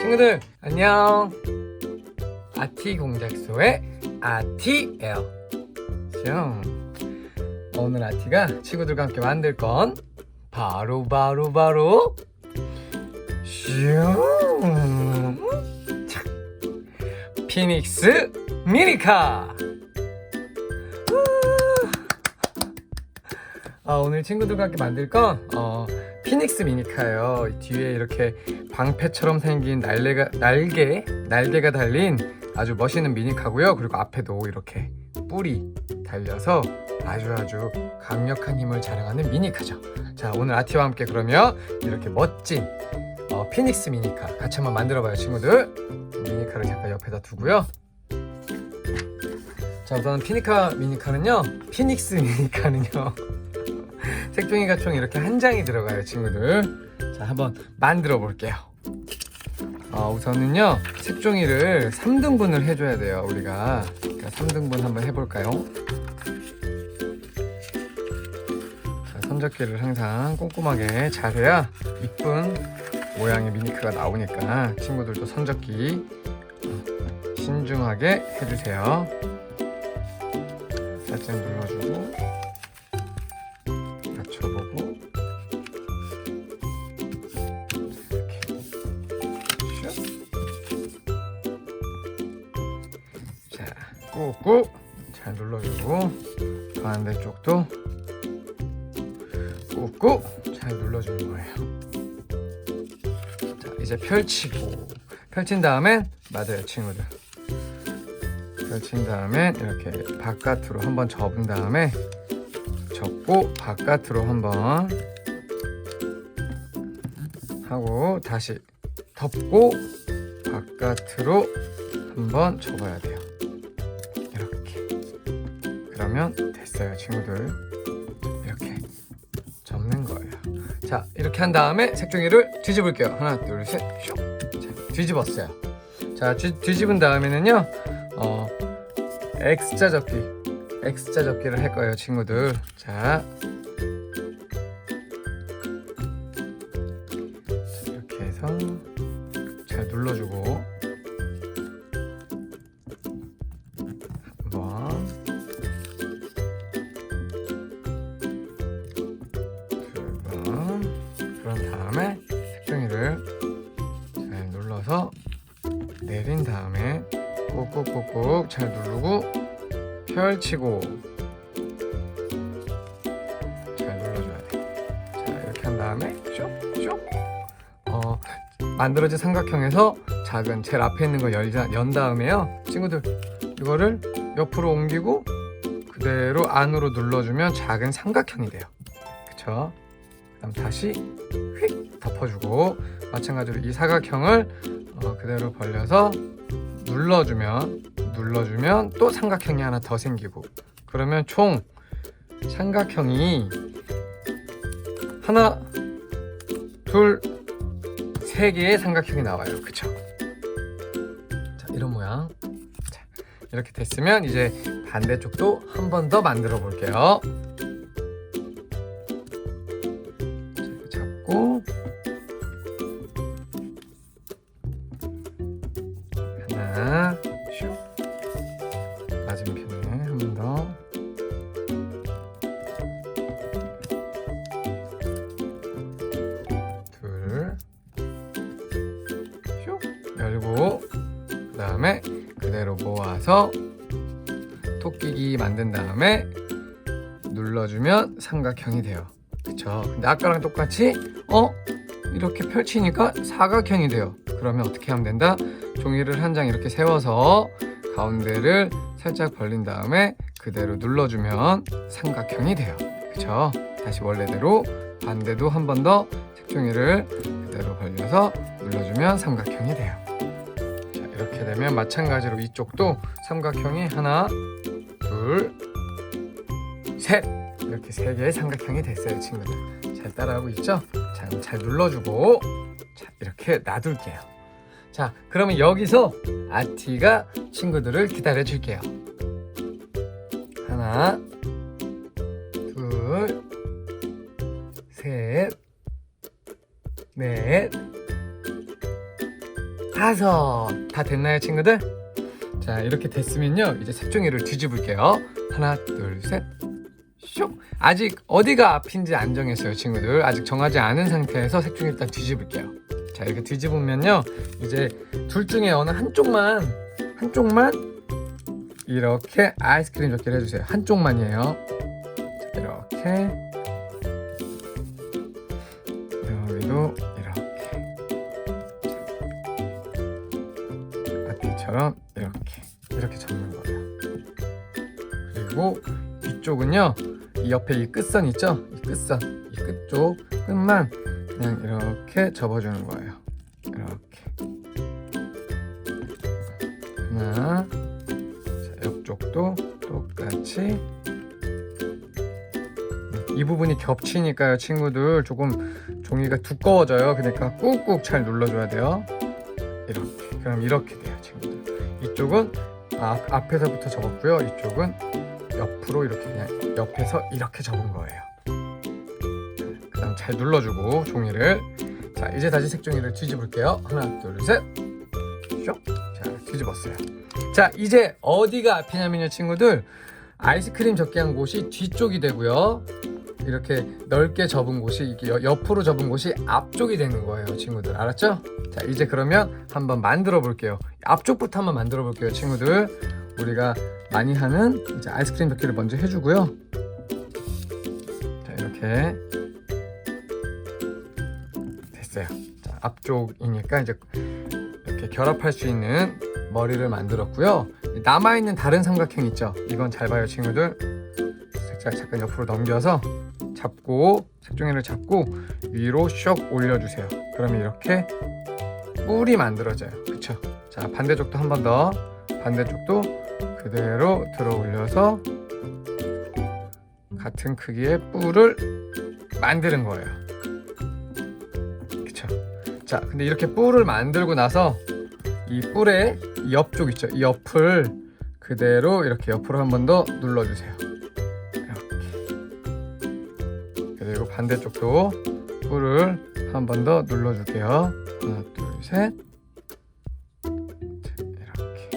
친구들 안녕. 아티 공작소의 아티예요. 슝 오늘 아티가 친구들과 함께 만들 건 바로 바로 바로 슝! 자, 피닉스 미니카! 아, 오늘 친구들과 함께 만들 건 어, 피닉스 미니카예요. 뒤에 이렇게 방패처럼 생긴 날개가 날개 날개가 달린 아주 멋있는 미니카고요. 그리고 앞에도 이렇게 뿔이 달려서 아주 아주 강력한 힘을 자랑하는 미니카죠. 자, 오늘 아티와 함께 그러면 이렇게 멋진 어, 피닉스 미니카 같이 한번 만들어봐요, 친구들. 미니카를 잠깐 옆에다 두고요. 자, 우선 피니카 미니카는요. 피닉스 미니카는요. 색종이 가 총 이렇게 한 장이 들어가요, 친구들. 자, 한번 만들어 볼게요. 어, 우선은요, 색종이를 3등분을 해줘야 돼요, 우리가. 자, 3등분 한번 해볼까요? 자, 선적기를 항상 꼼꼼하게 잘 해야 이쁜 모양의 미니크가 나오니까 친구들도 선적기 어, 신중하게 해주세요. 살짝 눌러주고 꾹꾹. 잘 눌러주고 반대쪽도 꾹꾹 잘 눌러주는 거예요. 자 이제 펼치고 펼친 다음엔 맞아요 친구들. 펼친 다음엔 이렇게 바깥으로 한번 접은 다음에 접고 바깥으로 한번 하고 다시 덮고 바깥으로 한번 접어야 돼요. 그러면 됐어요, 친구들. 이렇게 접는 거예요. 자, 이렇게 한 다음에 색종이를 뒤집을게요. 하나, 둘, 셋, 슉. 자, 뒤집었어요. 자, 뒤, 뒤집은 다음에는요, 어, X자 접기. X자 접기를 할 거예요, 친구들. 자. 자, 이렇게 해서 잘 눌러주고 눌러서 내린 다음에 꾹꾹꾹꾹 잘 누르고 펼치고 잘 눌러줘야 돼. 자 이렇게 한 다음에 쇽쇽 어 만들어진 삼각형에서 작은 제일 앞에 있는 거 열자, 연 다음에요 친구들 이거를 옆으로 옮기고 그대로 안으로 눌러주면 작은 삼각형이 돼요. 그쵸? 그다음 다시 휙 덮어주고 마찬가지로 이 사각형을 어, 그대로 벌려서 눌러주면 눌러주면 또 삼각형이 하나 더 생기고 그러면 총 삼각형이 하나 둘 세 개의 삼각형이 나와요. 그쵸? 자 이런 모양. 자, 이렇게 됐으면 이제 반대쪽도 한 번 더 만들어 볼게요 다음에 그대로 모아서 토끼기 만든 다음에 눌러주면 삼각형이 돼요. 그쵸? 근데 아까랑 똑같이 어? 이렇게 펼치니까 사각형이 돼요. 그러면 어떻게 하면 된다? 종이를 한 장 이렇게 세워서 가운데를 살짝 벌린 다음에 그대로 눌러주면 삼각형이 돼요. 그쵸? 다시 원래대로 반대도 한 번 더 색종이를 그대로 벌려서 눌러주면 삼각형이 돼요. 자, 이렇게 되면 마찬가지로 이쪽도 삼각형이 하나, 둘, 셋 이렇게 세 개의 삼각형이 됐어요, 친구들. 잘 따라하고 있죠? 자, 그럼 잘 눌러주고 자, 이렇게 놔둘게요. 자, 그러면 여기서 아티가 친구들을 기다려 줄게요. 하나, 둘, 셋, 넷, 다섯. 다 됐나요, 친구들? 자, 이렇게 됐으면요. 이제 색종이를 뒤집을게요. 하나, 둘, 셋. 슉. 아직 어디가 앞인지 안 정했어요, 친구들. 아직 정하지 않은 상태에서 색종이 일단 뒤집을게요. 자, 이렇게 뒤집으면요. 이제 둘 중에 어느 한쪽만, 한쪽만 이렇게 아이스크림 접기를 해주세요. 한쪽만이에요. 자, 이렇게. 아티처럼 이렇게. 이렇게 접는 거예요. 그리고 뒤쪽은요. 이 옆에 이 끝선 있죠? 이 끝선, 이 끝쪽 끝만 그냥 이렇게 접어주는 거예요. 이렇게 하나, 자, 옆쪽도 똑같이 이 부분이 겹치니까요, 친구들 조금 종이가 두꺼워져요. 그러니까 꾹꾹 잘 눌러줘야 돼요. 이렇게 그럼 이렇게 돼요, 친구들. 이쪽은 앞, 앞에서부터 접었고요. 이쪽은 옆으로 이렇게 그냥 옆에서 이렇게 접은 거예요. 그 다음 잘 눌러주고 종이를 자 이제 다시 색종이를 뒤집을게요. 하나 둘셋 쇽. 자 뒤집었어요. 자 이제 어디가 앞이냐면요 친구들 아이스크림 접기 한 곳이 뒤쪽이 되고요. 이렇게 넓게 접은 곳이 옆으로 접은 곳이 앞쪽이 되는 거예요 친구들 알았죠? 자 이제 그러면 한번 만들어 볼게요 앞쪽부터 한번 만들어 볼게요 친구들 우리가 많이 하는 이제 아이스크림 접기를 먼저 해주고요. 자 이렇게 됐어요. 자 앞쪽이니까 이제 이렇게 결합할 수 있는 머리를 만들었고요. 남아 있는 다른 삼각형 있죠? 이건 잘 봐요, 친구들. 살짝 잠깐 옆으로 넘겨서 잡고 색종이를 잡고 위로 쇽 올려주세요. 그러면 이렇게 뿔이 만들어져요. 그쵸? 자 반대쪽도 한 번 더. 반대쪽도 그대로 들어 올려서 같은 크기의 뿔을 만드는 거예요. 그쵸? 자, 근데 이렇게 뿔을 만들고 나서 이 뿔의 이 옆쪽 있죠? 이 옆을 그대로 이렇게 옆으로 한 번 더 눌러주세요. 반대쪽도 뿔을 한 번 더 눌러줄게요. 하나, 둘, 셋. 자, 이렇게.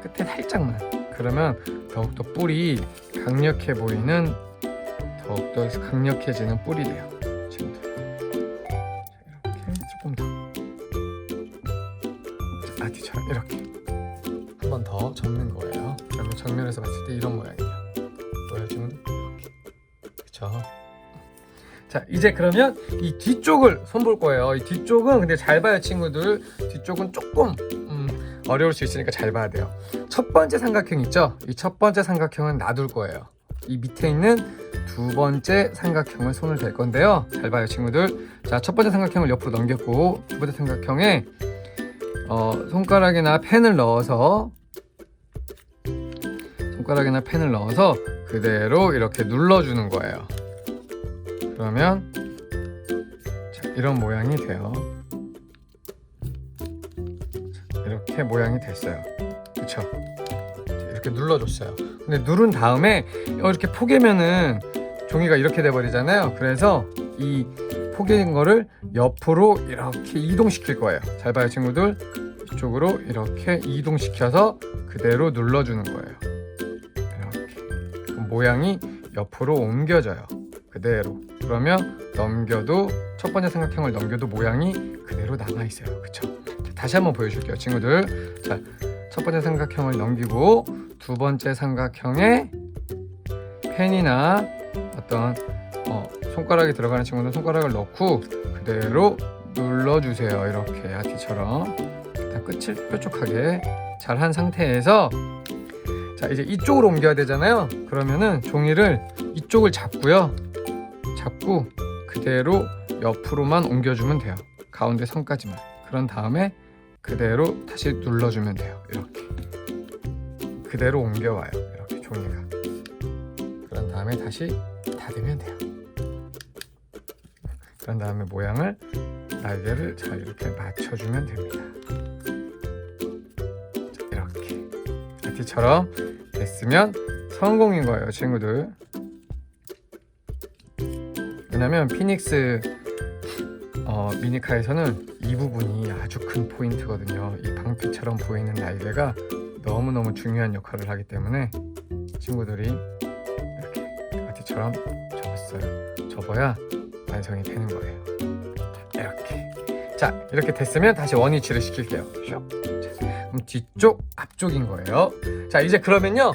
끝에 살짝만. 그러면 더욱더 뿔이 강력해 보이는 더욱더 강력해지는 뿔이 돼요. 이제 그러면 이 뒤쪽을 손볼 거예요. 이 뒤쪽은 근데 잘 봐요 친구들. 뒤쪽은 조금 음, 어려울 수 있으니까 잘 봐야 돼요. 첫 번째 삼각형 있죠? 이 첫 번째 삼각형은 놔둘 거예요. 이 밑에 있는 두 번째 삼각형을 손을 댈 건데요. 잘 봐요 친구들. 자 첫 번째 삼각형을 옆으로 넘겼고 두 번째 삼각형에 어, 손가락이나 펜을 넣어서 손가락이나 펜을 넣어서 그대로 이렇게 눌러주는 거예요. 그러면 자, 이런 모양이 돼요. 자, 이렇게 모양이 됐어요. 그쵸? 자, 이렇게 눌러줬어요. 근데 누른 다음에 이렇게 포개면은 종이가 이렇게 돼버리잖아요. 그래서 이 포개진 거를 옆으로 이렇게 이동시킬 거예요. 잘 봐요, 친구들. 이쪽으로 이렇게 이동시켜서 그대로 눌러주는 거예요. 이렇게. 모양이 옆으로 옮겨져요. 그대로. 그러면 넘겨도 첫 번째 삼각형을 넘겨도 모양이 그대로 남아 있어요. 그쵸? 자, 다시 한번 보여줄게요, 친구들. 자, 첫 번째 삼각형을 넘기고 두 번째 삼각형에 펜이나 어떤 어, 손가락이 들어가는 친구는 손가락을 넣고 그대로 눌러주세요. 이렇게 아티처럼 다 끝을 뾰족하게 잘 한 상태에서 자 이제 이쪽으로 옮겨야 되잖아요. 그러면은 종이를 이쪽을 잡고요. 잡고 그대로 옆으로만 옮겨주면 돼요. 가운데 선까지만. 그런 다음에 그대로 다시 눌러주면 돼요. 이렇게 그대로 옮겨와요. 이렇게 종이가. 그런 다음에 다시 닫으면 돼요. 그런 다음에 모양을 날개를 잘 이렇게 맞춰주면 됩니다. 자, 이렇게 아티처럼 됐으면 성공인 거예요, 친구들. 왜냐면 피닉스 어, 미니카에서는 이 부분이 아주 큰 포인트거든요. 이 방패처럼 보이는 날개가 너무너무 중요한 역할을 하기 때문에 친구들이 이렇게 바티처럼 접었어요. 접어야 완성이 되는 거예요. 자, 이렇게. 자, 이렇게 됐으면 다시 원위치를 시킬게요. 슉. 자, 그럼 뒤쪽, 앞쪽인 거예요. 자, 이제 그러면요.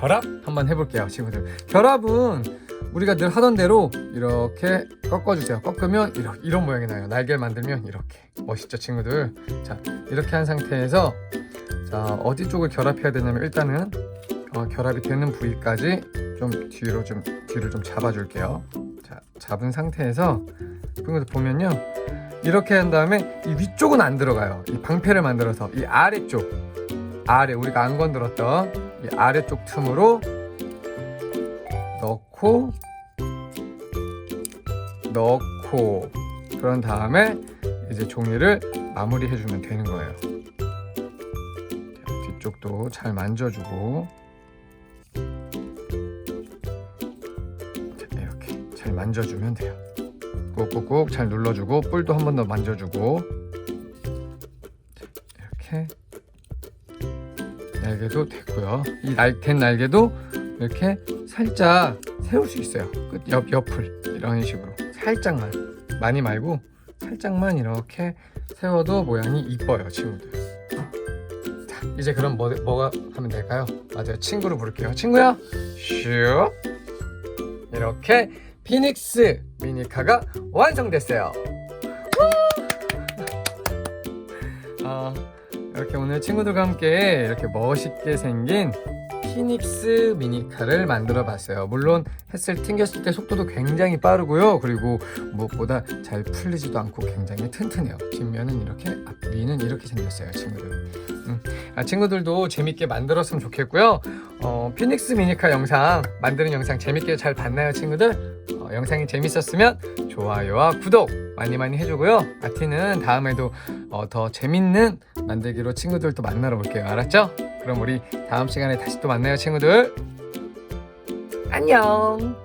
결합 한번 해볼게요, 친구들. 결합은 우리가 늘 하던 대로 이렇게 꺾어주세요. 꺾으면 이렇게, 이런 모양이 나요. 날개를 만들면 이렇게. 멋있죠, 친구들? 자, 이렇게 한 상태에서 자, 어디 쪽을 결합해야 되냐면 일단은 어, 결합이 되는 부위까지 좀 뒤로 좀 뒤를 좀 잡아줄게요. 자, 잡은 상태에서 친구들 보면요. 이렇게 한 다음에 이 위쪽은 안 들어가요. 이 방패를 만들어서 이 아래쪽 아래 우리가 안 건드렸던 이 아래쪽 틈으로 넣고 넣고 그런 다음에 이제 종이를 마무리 해 주면 되는 거예요. 자, 뒤쪽도 잘 만져주고 자, 이렇게 잘 만져주면 돼요. 꾹꾹꾹 잘 눌러주고 뿔도 한 번 더 만져주고 자, 이렇게 날개도 됐고요. 이 날, 된 날개도 이렇게 살짝 세울 수 있어요. 끝 옆, 옆을 이런 식으로 살짝만 많이 말고 살짝만 이렇게 세워도 모양이 이뻐요, 친구들. 자, 이제 그럼 뭐, 뭐가 하면 될까요? 맞아요, 친구를 부를게요. 친구야, 슉. 이렇게 피닉스 미니카가 완성됐어요. 아, 이렇게 오늘 친구들과 함께 이렇게 멋있게 생긴 피닉스 미니카를 만들어 봤어요. 물론 햇을 튕겼을 때 속도도 굉장히 빠르고요. 그리고 무엇보다 잘 풀리지도 않고 굉장히 튼튼해요. 뒷면은 이렇게, 앞위는 이렇게 생겼어요, 친구들. 음, 아, 친구들도 재밌게 만들었으면 좋겠고요. 어, 피닉스 미니카 영상 만드는 영상 재밌게 잘 봤나요, 친구들? 어, 영상이 재밌었으면 좋아요와 구독 많이 많이 해주고요. 아티는 다음에도 어, 더 재밌는 만들기로 친구들 또 만나러 올게요. 알았죠? 그럼 우리 다음 시간에 다시 또 만나요, 친구들. 안녕.